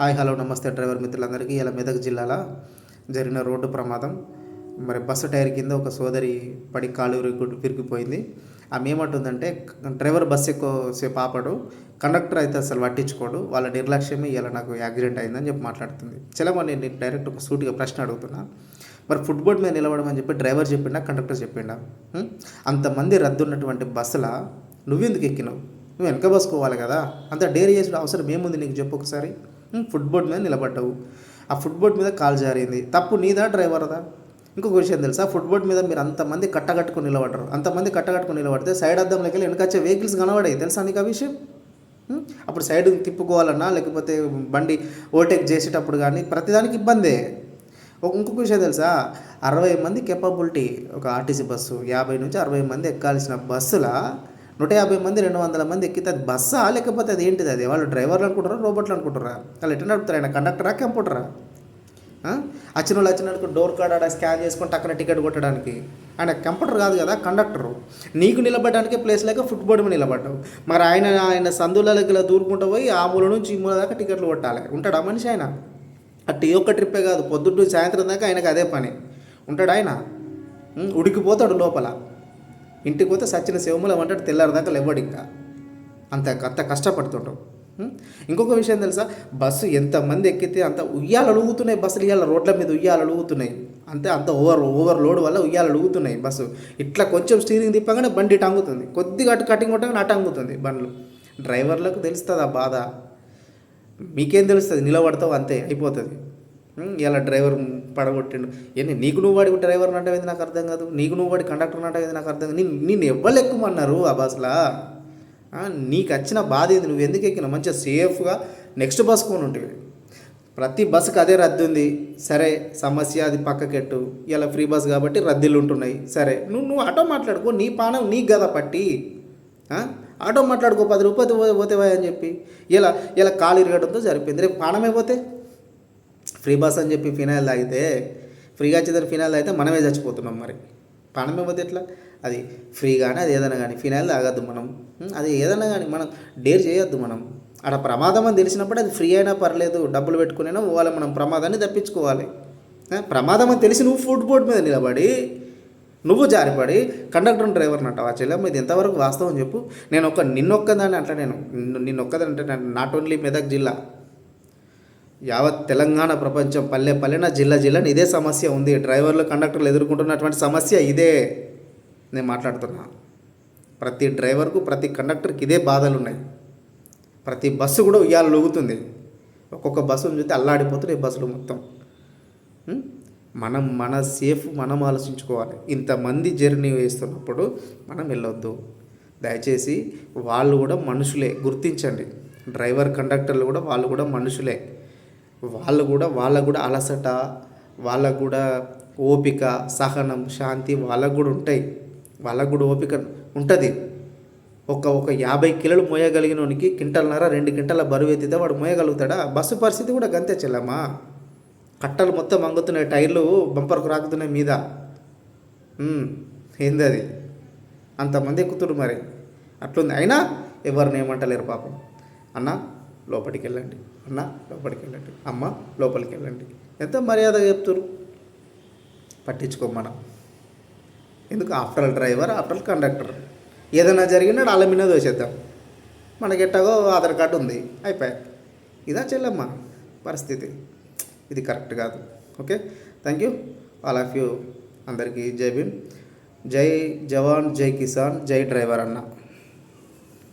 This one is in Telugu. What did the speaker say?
హాయ్ హలో నమస్తే డ్రైవర్ మిత్రులందరికీ. ఇలా మెదక్ జిల్లాలో జరిగిన రోడ్డు ప్రమాదం. మరి బస్సు టైర్ కింద ఒక సోదరి పడి కాలు పిరిగిపోయింది విరిగిపోయింది. ఆమె ఏమంటుందంటే డ్రైవర్ బస్సు ఎక్కువసేపు ఆపడు కండక్టర్ అయితే అసలు పట్టించుకోడు వాళ్ళ నిర్లక్ష్యమే ఇలా నాకు యాక్సిడెంట్ అయిందని చెప్పి మాట్లాడుతుంది. చలమా నేను డైరెక్ట్ ఒక సూటిగా ప్రశ్న అడుగుతున్నా. మరి ఫుట్బోర్డ్ మీద నిలబడమని చెప్పి డ్రైవర్ చెప్పిండా కండక్టర్ చెప్పిండా? అంతమంది రద్దు ఉన్నటువంటి బస్సులా నువ్వెందుకు ఎక్కినావు? నువ్వు వెనక బస్సుకోవాలి కదా? అంత డేర్ చేసిన అవసరం ఏముంది నీకు? చెప్పు ఒకసారి. ఫుట్బోర్డ్ మీద నిలబడ్డావు. ఆ ఫుట్బోర్డ్ మీద కాల్ జారింది. తప్పు నీదా డ్రైవర్దా? ఇంకొక విషయం తెలుసా? ఫుట్బోర్డ్ మీద మీరు అంతమంది కట్టగట్టుకుని నిలబడరు అంతమంది కట్టగట్టుకుని నిలబడితే సైడ్ అద్దంలోకి వెళ్ళి వెనకొచ్చే వెహికల్స్ కనబడాయి తెలుసా నీకు ఆ విషయం? అప్పుడు సైడ్ తిప్పుకోవాలన్నా లేకపోతే బండి ఓవర్టేక్ చేసేటప్పుడు కానీ ప్రతిదానికి ఇబ్బందే. ఒక ఇంకొక విషయం తెలుసా? అరవై మంది కెపబిలిటీ ఒక ఆర్టీసీ బస్సు యాభై నుంచి అరవై మంది ఎక్కాల్సిన బస్సుల నూట యాభై మంది రెండు వందల మంది ఎక్కితే అది బస్సా? లేకపోతే అది ఏంటిది అది? వాళ్ళు డ్రైవర్లు అనుకుంటారా రోబోట్లు అనుకుంటారా? వాళ్ళు ఎట్లా నడుపుతారు ఆయన? కండక్టరా కంప్యూటరా వచ్చిన వాళ్ళు వచ్చినట్టు డోర్ కార్డ్ ఆడ స్కాన్ చేసుకొని టక్కన టికెట్ కొట్టడానికి. ఆయన కంప్యూటర్ కాదు కదా కండక్టరు. నీకు నిలబడడానికి ప్లేస్ లేక ఫుట్బోర్డ్ మీద నిలబడ్డావు. మరి ఆయన ఆయన సందులకి దూరుకుంటూ పోయి ఆ మూల నుంచి ఈ మూల దాకా టికెట్లు కొట్టాలి. ఉంటాడా మనిషి ఆయన? అటు ఈ ఒక్క ట్రిప్పే కాదు పొద్దుట్టు సాయంత్రం దాకా ఆయనకు అదే పని. ఉంటాడు ఆయన? ఉడికిపోతాడు లోపల. ఇంటికి పోతే సచిన శివములు అంటాడు తెల్లారి లేవాడు ఇంకా. అంత అంత కష్టపడుతుంటాం. ఇంకొక విషయం తెలుసా? బస్సు ఎంతమంది ఎక్కితే అంత ఉయ్యాలు అడుగుతున్నాయి బస్సులు ఇవాళ రోడ్ల మీద ఉయ్యాలు అడుగుతున్నాయి. అంతే అంత ఓవర్ ఓవర్ లోడ్ వల్ల ఉయ్యాలు అడుగుతున్నాయి బస్సు. ఇట్లా కొంచెం స్టీరింగ్ తిప్పగానే బండి ఇటు అంగుతుంది కొద్దిగా అటు కటింగ్ కొట్టగానే అటు అంగుతుంది బండ్లు. డ్రైవర్లకు తెలుస్తుంది ఆ బాధ. మీకేం తెలుస్తుంది? నిలబడతావు అంతే అయిపోతుంది. ఇలా డ్రైవర్ పడగొట్టిండు. ఏంది నీకు నువ్వు వాడి డ్రైవర్ అంటే నాకు అర్థం కాదు? నీకు నువ్వు వాడి కండక్టర్ అంటే నాకు అర్థం కాదు? నేను ఎవ్వరు ఎక్కుమన్నారు ఆ బస్సులా నీకు వచ్చిన బాధ ఏంది? నువ్వు ఎందుకు ఎక్కినావు? మంచిగా సేఫ్గా నెక్స్ట్ బస్ కొని ఉంటుంది ప్రతి బస్సుకి అదే రద్దు ఉంది. సరే సమస్య అది పక్కకెట్టు. ఇలా ఫ్రీ బస్ కాబట్టి రద్దీలు ఉంటున్నాయి. సరే నువ్వు నువ్వు ఆటో మాట్లాడుకో. నీ పానం నీకు కదా పట్టి. ఆటో మాట్లాడుకో పది రూపాయలు పోతే అని చెప్పి. ఇలా ఇలా కాలు ఇరగడంతో సరిపోయింది. రేపు పానమే పోతే? ఫ్రీ బస్ అని చెప్పి ఫినాయిల్ తాగితే ఫ్రీగా వచ్చేదాన్ని ఫినాయిల్ తాగితే మనమే చచ్చిపోతున్నాం మరి. పానమే ఇవ్వదు ఎట్లా? అది ఫ్రీ కానీ అది ఏదైనా కానీ ఫినాయిల్ తాగద్దు మనం. అది ఏదైనా కానీ మనం డేర్ చేయొద్దు మనం. అక్కడ ప్రమాదం అని తెలిసినప్పుడు అది ఫ్రీ అయినా పర్లేదు డబ్బులు పెట్టుకునైనా పోవాలి మనం ప్రమాదాన్ని తప్పించుకోవాలి. ప్రమాదం అని తెలిసి నువ్వు ఫుడ్ బోర్డు మీద నిలబడి నువ్వు జారిపడి కండక్టర్ డ్రైవర్ని అంటావు? ఆ చెల్లెమ్మ ఇది ఎంతవరకు వాస్తవం చెప్పు. నేను ఒక నిన్నొక్కదాన్ని అట్లా నేను. నిన్ను అంటే నాట్ ఓన్లీ మెదక్ జిల్లా. యావత్ తెలంగాణ ప్రపంచం పల్లె పల్లెన జిల్లా జిల్లాని ఇదే సమస్య ఉంది. డ్రైవర్లు కండక్టర్లు ఎదుర్కొంటున్నటువంటి సమస్య ఇదే నేను మాట్లాడుతున్నా. ప్రతి డ్రైవర్కు ప్రతి కండక్టర్కి ఇదే బాధలు ఉన్నాయి ప్రతి బస్సు కూడా ఉయ్యాలు లూగుతుంది. ఒక్కొక్క బస్సును చూస్తే అల్లాడిపోతున్నాయి బస్సులు మొత్తం. మనం మన సేఫ్ మనం ఆలోచించుకోవాలి. ఇంతమంది జర్నీ వేస్తున్నప్పుడు మనం వెళ్ళొద్దు. దయచేసి వాళ్ళు కూడా మనుషులే. గుర్తించండి. డ్రైవర్ కండక్టర్లు కూడా వాళ్ళు కూడా మనుషులే. వాళ్ళు కూడా వాళ్ళకు కూడా అలసట వాళ్ళకు కూడా ఓపిక సహనం శాంతి వాళ్ళకు కూడా ఉంటాయి. వాళ్ళకు కూడా ఓపిక ఉంటుంది. ఒక ఒక యాభై కిలోలు మోయగలిగినోనికి కింటల్నర రెండు కింటల బరువు ఎత్తితే వాడు మోయగలుగుతాడా? బస్సు పరిస్థితి కూడా గంతే చెల్లమ్మా. కట్టలు మొత్తం అంగుతున్నాయి టైర్లు బంపర్కు రాకుతున్నాయి మీద. ఏంది అది అంతమంది ఎక్కుతుడు మరి. అట్లుంది. అయినా ఎవరిని ఏమంటలేరు పాపం. అన్నా లోపలికి వెళ్ళండి అన్న లోపలికి వెళ్ళండి అమ్మ లోపలికి వెళ్ళండి ఎంత మర్యాద చెప్తురు పట్టించుకో మనం. ఎందుకు? After all driver after all conductor. ఏదైనా జరిగినా వాళ్ళ మీద దోసేద్దాం మనకి ఎట్టాగో ఆధార్ కార్డు ఉంది. అయిపోయాయి ఇదా చెల్లమ్మ పరిస్థితి. ఇది కరెక్ట్ కాదు. Okay? Thank you. All of you. అందరికీ జై భీమ్. జై జవాన్ జై కిసాన్ జై డ్రైవర్ అన్న.